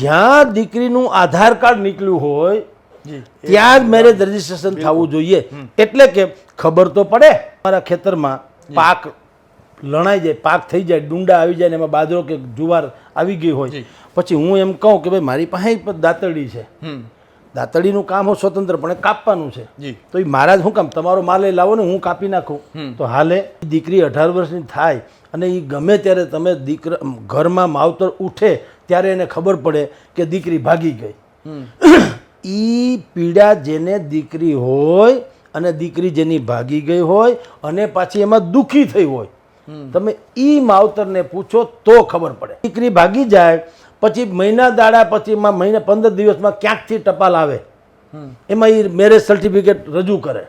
જ્યાં દીકરીનું આધાર કાર્ડ નીકળ્યું હોય ત્યાં જ મેરેજ રજીસ્ટ્રેશન થવું જોઈએ. એટલે કે ખબર તો પડે. મારા ખેતરમાં પાક લણાઈ જાય પાક થઈ જાય ડુંડા આવી જાય ને એમાં બાજરો કે જુવાર આવી ગઈ હોય. પછી હું એમ કહું કે ભાઈ મારી પાસે દાંતરડી છે. દાંતડીનું કામ હું સ્વતંત્રપણે કાપવાનું છે. તો એ મારા જ શું કામ? તમારો માલ એ લાવો ને હું કાપી નાખું. તો હાલે દીકરી અઢાર વર્ષની થાય અને એ ગમે ત્યારે તમે દીકરા ઘરમાં માવતર ઉઠે ત્યારે એને ખબર પડે કે દીકરી ભાગી ગઈ. એ પીડા જેને દીકરી હોય અને દીકરી જેની ભાગી ગઈ હોય અને પાછી એમાં દુઃખી થઈ હોય. તમે એ માવતરને પૂછો તો ખબર પડે. દીકરી ભાગી જાય પછી મહિના દાડા પછી એમાં મહિના પંદર દિવસમાં ક્યાંકથી ટપાલ આવે? એમાં એ મેરેજ સર્ટિફિકેટ રજૂ કરે.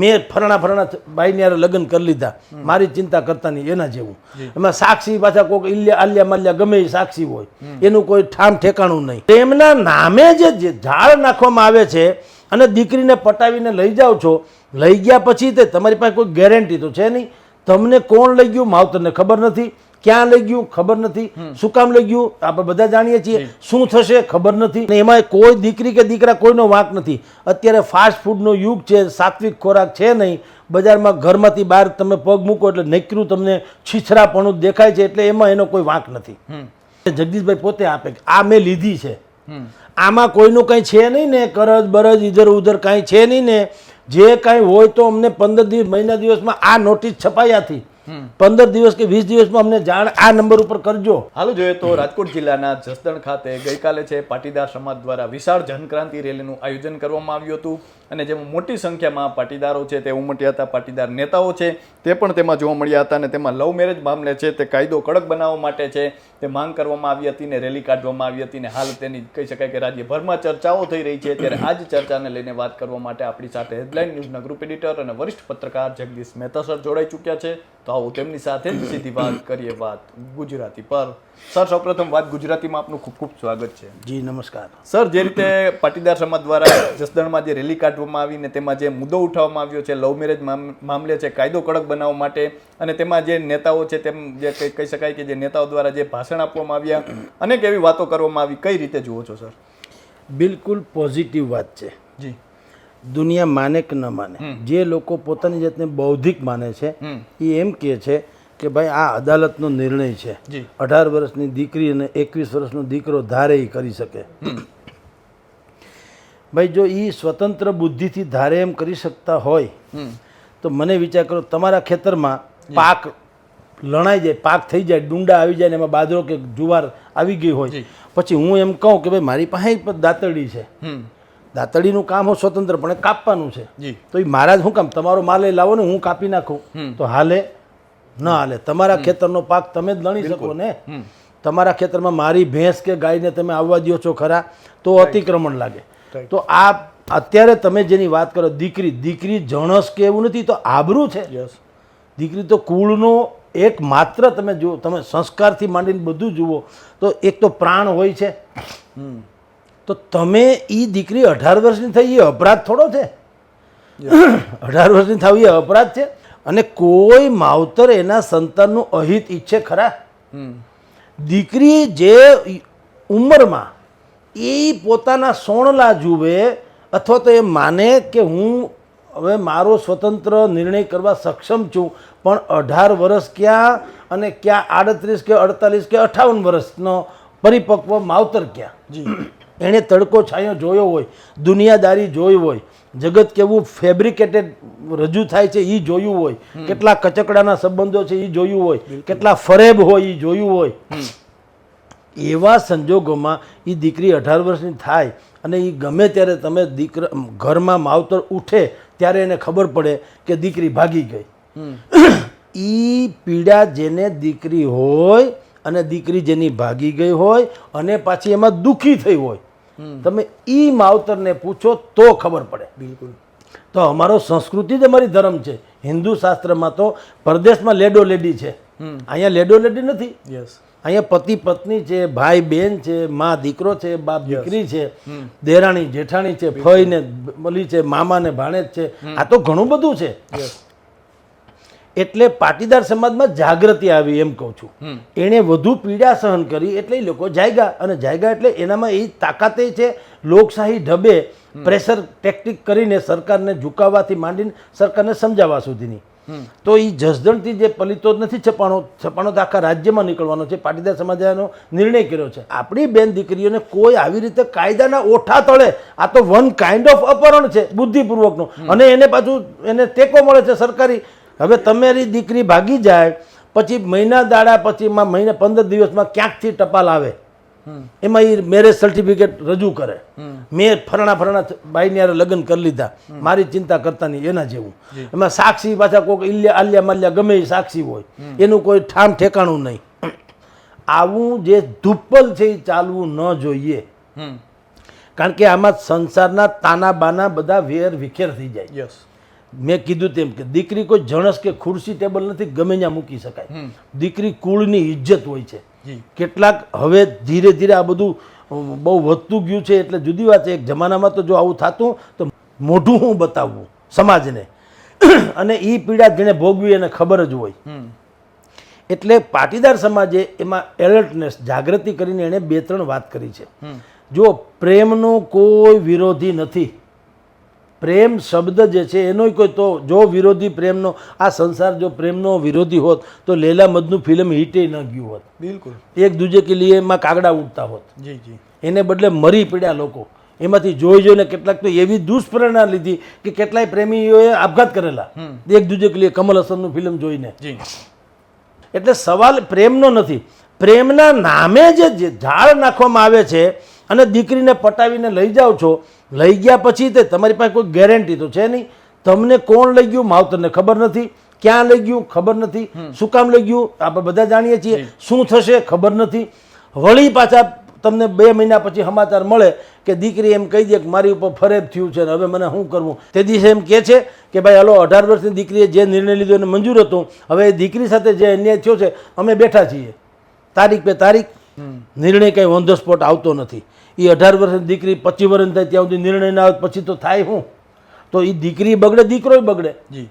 મેં ફરણા ફરણા ભાઈને યારે લગ્ન કરી લીધા. મારી ચિંતા કરતા નહીં એના જેવું. એમાં સાક્ષી પાછા કોઈક ઇલ્યા આલ્યા માલ્યા ગમે એ સાક્ષી હોય. એનું કોઈ ઠામ ઠેકાણું નહીં. તેમના નામે જે જે ઝાડ નાખવામાં આવે છે અને દીકરીને પટાવીને લઈ જાઓ છો લઈ ગયા પછી તે તમારી પાસે કોઈ ગેરંટી તો છે નહીં. તમને કોણ લઈ ગયું? માવતરને ખબર નથી. ક્યાં લઈ ગયું ખબર નથી. શું કામ લઈ ગયું? આપણે બધા જાણીએ છીએ. શું થશે ખબર નથી. એમાં કોઈ દીકરી કે દીકરા કોઈનો વાંક નથી. અત્યારે ફાસ્ટ ફૂડનો યુગ છે સાત્વિક ખોરાક છે નહીં. બજારમાં ઘરમાંથી બહાર તમે પગ મૂકો એટલે નકરું તમને છીછરાપણું દેખાય છે એટલે એમાં એનો કોઈ વાંક નથી. જગદીશભાઈ પોતે આપે આ મેં લીધી છે. આમાં કોઈનું કંઈ છે નહીં ને કરજ બરજ ઇધર ઉધર કાંઈ છે નહીં ને. જે કાંઈ હોય તો અમને પંદર દિવસ મહિના દિવસમાં આ નોટિસ છપાયાથી. પંદર દિવસ કે વીસ દિવસમાં અમને જાણ આ નંબર ઉપર કરજો. હાલો જોઈએ તો રાજકોટ જિલ્લાના જસદણ ખાતે ગઈકાલે છે પાટીદાર સમાજ દ્વારા વિશાળ જનક્રાંતિ રેલીનું આયોજન કરવામાં આવ્યું હતું. અને જેમાં મોટી સંખ્યામાં પાટીદારો છે, તે ઉમટ્યા હતા પાટીદાર નેતાઓ છે, તે પણ તેમાં જોવા મળ્યા હતા અને તેમાં લવ મેરેજ મામલે છે, તે કાયદો કડક બનાવવા માટે છે, તે માંગ કરવામાં આવી હતી ને રેલી કાઢવામાં આવી હતી ને હાલ તેની કહી શકાય કે રાજ્યભરમાં ચર્ચાઓ થઈ રહી છે, ત્યારે આ જ ચર્ચાને લઈને વાત કરવા માટે આપણી સાથે હેડલાઇન ન્યૂઝના ગ્રુપ એડિટર અને વરિષ્ઠ પત્રકાર જગદીશ મહેતા સર જોડાઈ ચૂક્યા છે. તો આવો તેમની સાથે જ સીધી વાત કરીએ વાત ગુજરાતી. પર સર સૌપ્રથમ વાત ગુજરાતીમાં આપનું ખૂબ ખૂબ સ્વાગત છે. જી નમસ્કાર. સર જે રીતે પાટીદાર સમાજ દ્વારા જસદણમાં જે રેલી કાઢવામાં આવી ને તેમાં જે મુદ્દો ઉઠાવવામાં આવ્યો છે લવ મેરેજ મામલે છે કાયદો કડક બનાવવા માટે અને તેમાં જે નેતાઓ છે તેમ જે કહી કહી શકાય કે જે નેતાઓ દ્વારા જે ભાષણ આપવામાં આવ્યા અનેક એવી વાતો કરવામાં આવી. કઈ રીતે જુઓ છો સર? બિલકુલ પોઝિટિવ વાત છે. જી. દુનિયા માને કે ન માને. જે લોકો પોતાની જાતને બૌદ્ધિક માને છે એ એમ કહે છે કે ભાઈ આ અદાલતનો નિર્ણય છે. અઢાર વર્ષની દીકરી અને એકવીસ વર્ષનો દીકરો ધારે એ કરી શકે. ભાઈ જો એ સ્વતંત્ર બુદ્ધિથી ધારે એમ કરી શકતા હોય તો મને વિચાર કરો તમારા ખેતરમાં પાક લણાઈ જાય પાક થઈ જાય ડુંડા આવી જાય ને એમાં બાજરો કે જુવાર આવી ગઈ હોય. પછી હું એમ કહું કે ભાઈ મારી પાસે દાંતરડી છે. હમ દાંતરડીનું કામ હું સ્વતંત્રપણે કાપવાનું છે. તો એ મારા જ શું કામ? તમારો માલ લાવો ને હું કાપી નાખું. તો હાલે? ન હાલે. તમારા ખેતરનો પાક તમે જ લણી શકો ને? તમારા ખેતરમાં મારી ભેંસ કે ગાયને તમે આવવા દો છો ખરા તો અતિક્રમણ લાગે. તો આ અત્યારે તમે જેની વાત કરો દીકરી દીકરી જણસ કે એવું નથી તો આબરું છે. દીકરી તો કુળનો એક માત્ર તમે જુઓ તમે સંસ્કારથી માંડીને બધું જુઓ તો એક તો પ્રાણ હોય છે. તો તમે એ દીકરી અઢાર વર્ષની થઈ એ અપરાધ થોડો છે? અઢાર વર્ષની થવી એ અપરાધ છે? અને કોઈ માવતર એના સંતાનનું અહિત ઈચ્છે ખરા? દીકરી જે ઉંમરમાં એ પોતાના સોણલા જુએ અથવા તો એ માને કે હું હવે મારો સ્વતંત્ર નિર્ણય કરવા સક્ષમ છું પણ અઢાર વર્ષ ક્યાં અને ક્યાં આડત્રીસ કે અડતાલીસ કે અઠાવન વર્ષનો પરિપક્વ માવતર ક્યાં? જી. એણે તડકો છાંયો જોયો હોય દુનિયાદારી જોઈ હોય જગત કેવું ફેબ્રિકેટેડ રજૂ થાય છે એ જોયું હોય કેટલા કચકડાના સંબંધો છે એ જોયું હોય કેટલા ફરેબ હોય એ જોયું હોય. એવા સંજોગોમાં એ દીકરી અઢાર વર્ષની થાય અને એ ગમે ત્યારે તમે દીકરા ઘરમાં માવતર ઉઠે ત્યારે એને ખબર પડે કે દીકરી ભાગી ગઈ. એ પીડા જેને દીકરી હોય અને દીકરી જેની ભાગી ગઈ હોય અને પાછી એમાં દુઃખી થઈ હોય તમે એ માવતરને પૂછો તો ખબર પડે. બિલકુલ. તો અમારો સંસ્કૃતિ જ અમારી ધર્મ છે. હિન્દુ શાસ્ત્રમાં તો પરદેશમાં લેડો લેડી છે. અહીંયા લેડો લેડી નથી. યસ અહીંયા પતિ પત્ની છે ભાઈ બેન છે મા દીકરો છે બાપ દીકરી છે દેરાણી જેઠાણી છે ફઈ ને મલી છે મામા ને ભાણેજ છે. આ તો ઘણું બધું છે. યસ એટલે પાટીદાર સમાજમાં જાગૃતિ આવી એમ કહું છું. એણે વધુ પીડા સહન કરી એટલે લોકો જાયગા અને જાયગા એટલે એનામાં એ તાકાતે છે લોકશાહી ઢબે પ્રેશર ટેક્ટિક કરીને સરકારને ઝુકાવવાથી માંડીને સરકારને સમજાવવા સુધીની. તો એ જસદણથી જે પલિતો નથી છપાણો છપાણો તો આખા રાજ્યમાં નીકળવાનો છે પાટીદાર સમાજનો નિર્ણય કર્યો છે. આપણી બેન દીકરીઓને કોઈ આવી રીતે કાયદાના ઓઠા તળે આ તો વન કાઇન્ડ ઓફ અપહરણ છે બુદ્ધિપૂર્વકનું. અને એને પાછું એને ટેકો મળે છે સરકારી હવે તમારી દીકરી ભાગી જાય પછી મહિના દાડા પછી મહિના પંદર દિવસમાં ક્યાંકથી ટપાલ આવે? એમાં એ મેરેજ સર્ટિફિકેટ રજૂ કરે. મેં ફરણા ફરણા ભાઈની હારે લગ્ન કરી લીધા. મારી ચિંતા કરતા નહીં એના જેવું. એમાં સાક્ષી પાછા કોઈક ઇલ્યા આલ્યા માલ્યા ગમે એ સાક્ષી હોય. એનું કોઈ ઠામ ઠેકાણું નહીં. આવું જે ધુપ્પલ છે એ ચાલવું ન જોઈએ. કારણ કે આમાં સંસારના તાના બાના બધા વેર વિખેર થઈ જાય. યસ મેં કીધું તેમ કે દીકરી કોઈ જણસ કે ખુરશી ટેબલ નથી ગમે ત્યાં મૂકી શકાય. દીકરી કુળની ઇજ્જત હોય છે. કેટલાક હવે ધીરે ધીરે આ બધું બહુ વધતું ગયું છે એટલે જુદી વાત છે. એક જમાનામાં તો જો આવું થતું તો મોઢું હું બતાવવું સમાજને. અને એ પીડા જેને ભોગવી એને ખબર જ હોય. એટલે પાટીદાર સમાજે એમાં એલર્ટનેસ જાગૃતિ કરીને એણે બે ત્રણ વાત કરી છે. જો પ્રેમનો કોઈ વિરોધી નથી પ્રેમ શબ્દ જે છે એનો કોઈ તો જો વિરોધી પ્રેમનો આ સંસાર જો પ્રેમનો વિરોધી હોત તો લેલા મદનું ફિલ્મ હિટે ન ગયું હોત. બિલકુલ. એક દૂજે કે લીએ એમાં કાગડા ઉડતા હોત. જી જી. એને બદલે મરી પડ્યા લોકો. એમાંથી જોઈ જોઈને કેટલાક તો એવી દુષ્પ્રેરણા લીધી કે કેટલાય પ્રેમીઓએ આપઘાત કરેલા. એક દૂજે કે લીએ કમલ હસનનું ફિલ્મ જોઈને. જી. એટલે સવાલ પ્રેમનો નથી. પ્રેમના નામે જે જે ઝાડ નાખવામાં આવે છે અને દીકરીને પટાવીને લઈ જાઓ છો લઈ ગયા પછી તે તમારી પાસે કોઈ ગેરંટી તો છે નહીં. તમને કોણ લઈ ગયું? માવતરને ખબર નથી. ક્યાં લઈ ગયું? ખબર નથી. શું કામ લઈ ગયું? આપણે બધા જાણીએ છીએ. શું થશે? ખબર નથી. વળી પાછા તમને બે મહિના પછી સમાચાર મળે કે દીકરી એમ કહી દે કે મારી ઉપર ફરેબ થયું છે ને હવે મને શું કરવું? તે દિવસે એમ કહે છે કે ભાઈ હલો અઢાર વર્ષની દીકરીએ જે નિર્ણય લીધો એને મંજૂર હતું. હવે એ દીકરી સાથે જે અન્યાય થયો છે અમે બેઠા છીએ. તારીખ પે તારીખ. નિર્ણય કંઈ ઓન ધ સ્પોટ આવતો નથી. એ અઢાર વર્ષની દીકરી પચીસ વર્ષ થાય ત્યાં સુધી નિર્ણય ના આવે પછી તો થાય શું? તો એ દીકરી બગડે દીકરોય બગડે. જી.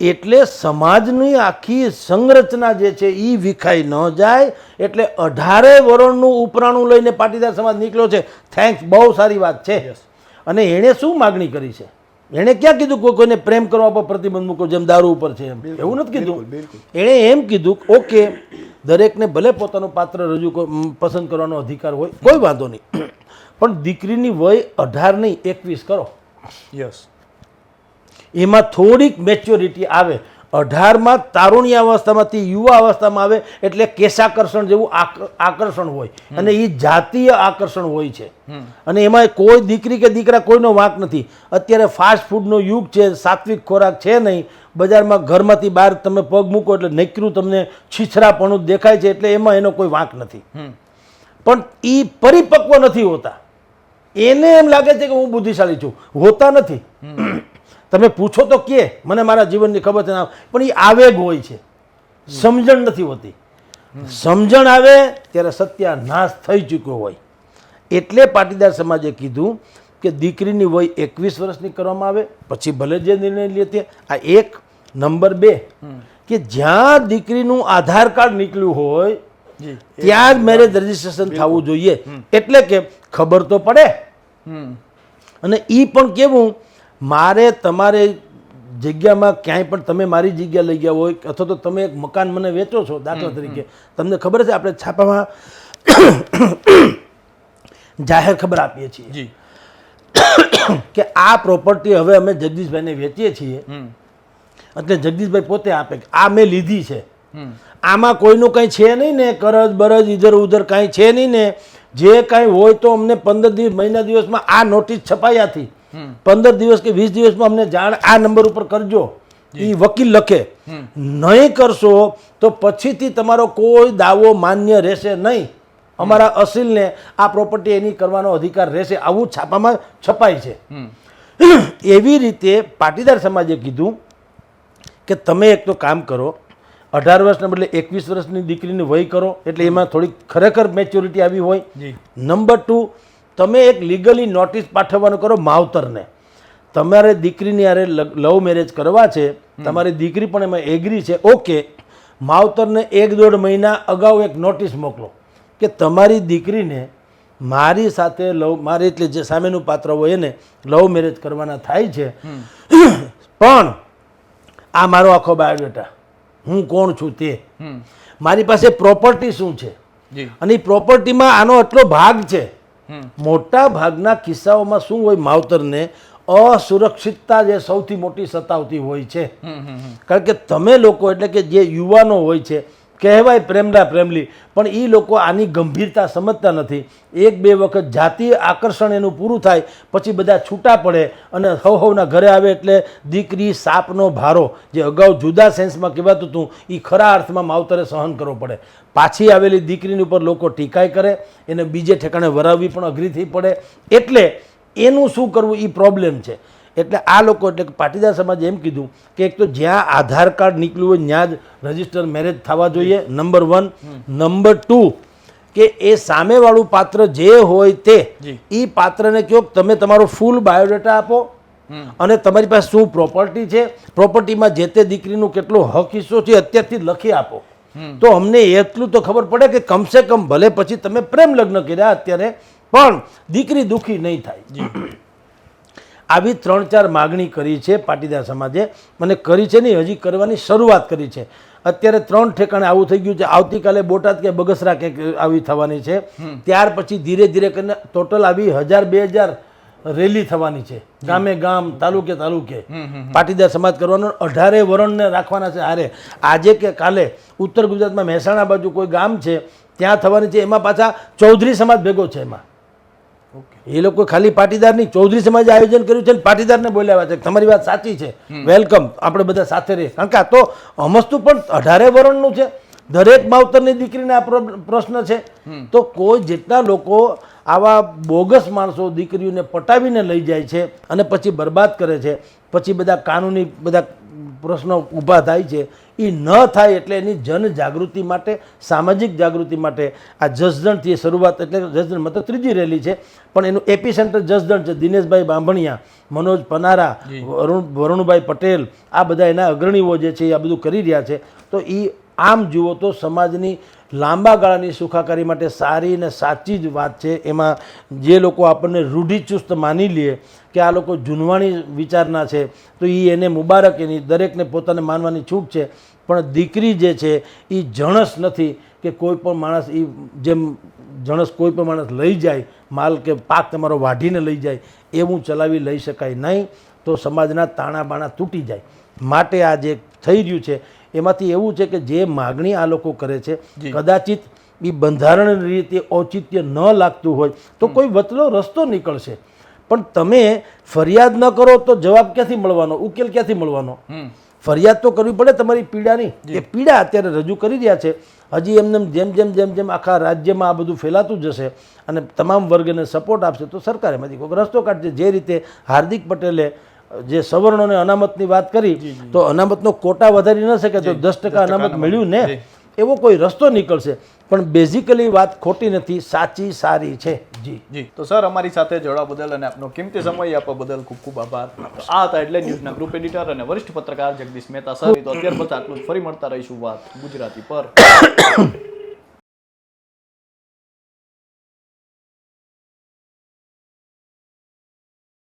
એટલે સમાજની આખી સંરચના જે છે એ વિખાઈ ન જાય. એટલે અઢારે વરણનું ઉપરાણું લઈને પાટીદાર સમાજ નીકળ્યો છે. થેન્ક્સ બહુ સારી વાત છે. અને એણે શું માગણી કરી છે? એણે ક્યાં કીધું કોઈ કોઈને પ્રેમ કરવા પર પ્રતિબંધ મૂકો જેમ દારૂ ઉપર છે એમ? એવું નથી કીધું? એણે એમ કીધું ઓકે દરેકને ભલે પોતાનું પાત્ર રજૂ પસંદ કરવાનો અધિકાર હોય કોઈ વાંધો નહીં. પણ દીકરીની વય અઢાર નહીં એકવીસ કરો. યસ એમાં થોડીક મેચ્યોરિટી આવે. અઢારમાં તારુણ્ય અવસ્થામાંથી યુવા અવસ્થામાં આવે એટલે કેશાકર્ષણ જેવું આકર્ષણ હોય. અને એ જાતીય આકર્ષણ હોય છે. અને એમાં કોઈ દીકરી કે દીકરા કોઈનો વાંક નથી. અત્યારે ફાસ્ટ ફૂડનો યુગ છે સાત્વિક ખોરાક છે નહીં. બજારમાં ઘરમાંથી બહાર તમે પગ મૂકો એટલે નકરું તમને છીછરાપણું દેખાય છે એટલે એમાં એનો કોઈ વાંક નથી. પણ એ પરિપક્વ નથી હોતા. એને એમ લાગે છે કે હું બુદ્ધિશાળી છું. હોતા નથી. તમે પૂછો તો કે મને મારા જીવનની ખબર છે ના. પણ એ આવેગ હોય છે. સમજણ નથી હોતી. સમજણ આવે ત્યારે સત્યાનાશ થઈ ચૂક્યો હોય. એટલે પાટીદાર સમાજે કીધું કે દીકરીની વય એકવીસ વર્ષની કરવામાં આવે પછી ભલે જે નિર્ણય લે તે. આ એક. નંબર બે. કે જ્યાં દીકરીનું આધાર કાર્ડ નીકળ્યું હોય ત્યાં જ મેરેજ રજીસ્ટ્રેશન થવું જોઈએ. એટલે કે ખબર તો પડે. અને એ પણ કેવું મારે તમારે જગ્યામાં ક્યાંય પણ તમે મારી જગ્યા લઈ ગયા હોય અથવા તો તમે એક મકાન મને વેચો છો દાખલા તરીકે તમને ખબર છે આપણે છાપામાં જાહેર ખબર આપીએ છીએ જી. કે આ પ્રોપર્ટી હવે અમે જગદીશભાઈને વેચીએ છીએ. એટલે જગદીશભાઈ પોતે આપે આ મેં લીધી છે. આમાં કોઈનું કંઈ છે નહીં ને કરજ બરજ ઇધર ઉધર કાંઈ છે નહીં ને. જે કાંઈ હોય તો અમને પંદર દિવસ મહિના દિવસમાં આ નોટિસ છપાયાથી. પંદર દિવસ કે વીસ દિવસમાં અમને જાણ આ નંબર ઉપર કરજો. એ વકીલ લખે. નહીં કરશો તો પછીથી તમારો કોઈ દાવો માન્ય રહેશે નહીં. અમારા અસીલને આ પ્રોપર્ટી એની કરવાનો અધિકાર રહેશે. આવું છાપામાં છપાય છે. એવી રીતે પાટીદાર સમાજે કીધું કે તમે એક તો કામ કરો. અઢાર વર્ષના બદલે એકવીસ વર્ષની દીકરીની વય કરો. એટલે એમાં થોડીક ખરેખર મેચ્યોરિટી આવી હોય. નંબર ટુ તમે એક લીગલી નોટિસ પાઠવવાનું કરો માવતરને. તમારે દીકરીની યારે લવ મેરેજ કરવા છે તમારી દીકરી પણ એમાં એગ્રી છે. ઓકે માવતરને એક દોઢ મહિના અગાઉ એક નોટિસ મોકલો કે તમારી દીકરીને મારી સાથે લવ મારી એટલે જે સામેનું પાત્ર હોય એને લવ મેરેજ કરવાના થાય છે. પણ આ મારો આખો બાયોડેટા હું કોણ છું તે? મારી પાસે પ્રોપર્ટી શું છે? અને એ પ્રોપર્ટીમાં આનો આટલો ભાગ છે. મોટા ભાગના કિસ્સાઓમાં શું હોય માવતરને અસુરક્ષિતતા જે સૌથી મોટી સતાવતી હોય છે. કારણ કે તમે લોકો એટલે કે જે યુવાનો હોય છે કહેવાય પ્રેમના પ્રેમલી, પણ એ લોકો આની ગંભીરતા સમજતા નથી. એક બે વખત જાતીય આકર્ષણ એનું પૂરું થાય, પછી બધા છૂટા પડે અને હવ હવના ઘરે આવે એટલે દીકરી સાપનો ભારો, જે અગાઉ જુદા સેન્સમાં કહેવાતું હતું એ ખરા અર્થમાં માવતરે સહન કરવો પડે. પાછી આવેલી દીકરીની ઉપર લોકો ટીકાઈ કરે, એને બીજે ઠેકાણે વરાવવી પણ અઘરી થઈ પડે. એટલે એનું શું કરવું એ પ્રોબ્લેમ છે. એટલે આ લોકો એટલે પાટીદાર સમાજે એમ કીધું કે એક તો જ્યાં આધાર કાર્ડ નીકળ્યું હોય ત્યાં જ રજિસ્ટર મેરેજ થવા જોઈએ નંબર વન નંબર ટુ કે એ સામેવાળું પાત્ર જે હોય તે એ પાત્રને કહો કે તમે તમારો ફૂલ બાયોડેટા આપો અને તમારી પાસે શું પ્રોપર્ટી છે પ્રોપર્ટીમાં જે તે દીકરીનું કેટલો હક હિસ્સો છે અત્યારથી લખી આપો. તો અમને એટલું તો ખબર પડે કે કમસે કમ ભલે પછી તમે પ્રેમ લગ્ન કર્યા અત્યારે પણ દીકરી દુઃખી નહીં થાય. આવી ત્રણ ચાર માગણી કરી છે પાટીદાર સમાજે. મને કરી છે નહીં હજી કરવાની શરૂઆત કરી છે. અત્યારે ત્રણ ઠેકાણે આવું થઈ ગયું છે. આવતીકાલે બોટાદ કે બગસરા કે આવી થવાની છે. ત્યાર પછી ધીરે ધીરે કરીને ટોટલ આવી હજાર બે હજાર રેલી થવાની છે. ગામે ગામ તાલુકે તાલુકે. પાટીદાર સમાજ કરવાનો અઢારે વરણને રાખવાના છે હારે. આજે કે કાલે ઉત્તર ગુજરાતમાં મહેસાણા બાજુ કોઈ ગામ છે ત્યાં થવાની છે. એમાં પાછા ચૌધરી સમાજ ભેગો છે એમાં. એ લોકો ખાલી પાટીદારની ચૌધરી સમાજે આયોજન કર્યું છે અને પાટીદારને બોલાવ્યા છે. તમારી વાત સાચી છે. વેલકમ આપણે બધા સાથે રહીએ. કારણ કે આ તો અમસ્તું પણ અઢારે વરણનું છે. દરેક માવતરની દીકરીને આ પ્રો- પ્રશ્ન છે. તો કોઈ જેટલા લોકો આવા બોગસ માણસો દીકરીઓને પટાવીને લઈ જાય છે અને પછી બરબાદ કરે છે પછી બધા કાનૂની બધા પ્રશ્નો ઊભા થાય છે એ ન થાય એટલે એની જનજાગૃતિ માટે સામાજિક જાગૃતિ માટે આ જસદણથી શરૂઆત એટલે જસદણ મતલબ ત્રીજી રેલી છે. પણ એનું એપી સેન્ટર જસદણ છે દિનેશભાઈ બાંભણિયા મનોજ પનારા વરુણ વરુણભાઈ પટેલ આ બધા એના અગ્રણીઓ જે છે એ આ બધું કરી રહ્યા છે. તો એ આમ જુઓ તો સમાજની લાંબા ગાળાની સુખાકારી માટે સારી અને સાચી જ વાત છે. એમાં જે લોકો આપણને રૂઢિચુસ્ત માની લે કે આ લોકો જૂનવાણી વિચારના છે, તો એ એને મુબારક, એની દરેકને પોતાને માનવાની છૂટ છે. પણ દીકરી જે છે એ જણસ નથી કે કોઈ પણ માણસ એ જેમ જણસ કોઈ પણ માણસ લઈ જાય, માલ કે પાક તમારો વાઢીને લઈ જાય, એવું ચલાવી લઈ શકાય નહીં, તો સમાજના તાણા બાણા તૂટી જાય. માટે આ જે થઈ રહ્યું છે એમાંથી એવું છે કે જે માગણી આ લોકો કરે છે કદાચિત એ બંધારણ રીતે ઔચિત્ય ન લાગતું હોય તો કોઈ વતલો રસ્તો નીકળશે. પણ તમે ફરિયાદ ન કરો તો જવાબ ક્યાંથી મળવાનો? ઉકેલ ક્યાંથી મળવાનો? ફરિયાદ તો કરવી પડે તમારી પીડાની. એ પીડા અત્યારે રજૂ કરી રહ્યા છે. હજી એમને જેમ જેમ જેમ જેમ આખા રાજ્યમાં આ બધું ફેલાતું જશે અને તમામ વર્ગને સપોર્ટ આપશે તો સરકાર એમાંથી કોઈક રસ્તો કાઢશે. જે રીતે હાર્દિક પટેલે જે સવર્ણોને અનામતની વાત કરી તો અનામતનો કોટા વધારી ન શકે તો દસ ટકા અનામત મળ્યું ને એવો કોઈ રસ્તો નીકળશે. પણ બેઝિકલી વાત ખોટી નથી સાચી સારી છે. જી. જી. તો સર અમારી સાથે જોડા બદલ અને આપનો કિંમતી સમય આપવા બદલ ખૂબ ખૂબ આભાર. આ હતા એટલે ન્યૂઝના ગ્રુપ એડિટર અને વરિષ્ઠ પત્રકાર જગદીશ મહેતા સર. તો અત્યાર પછી આટલું ફરી મળતા રહીશું વાત ગુજરાતી પર.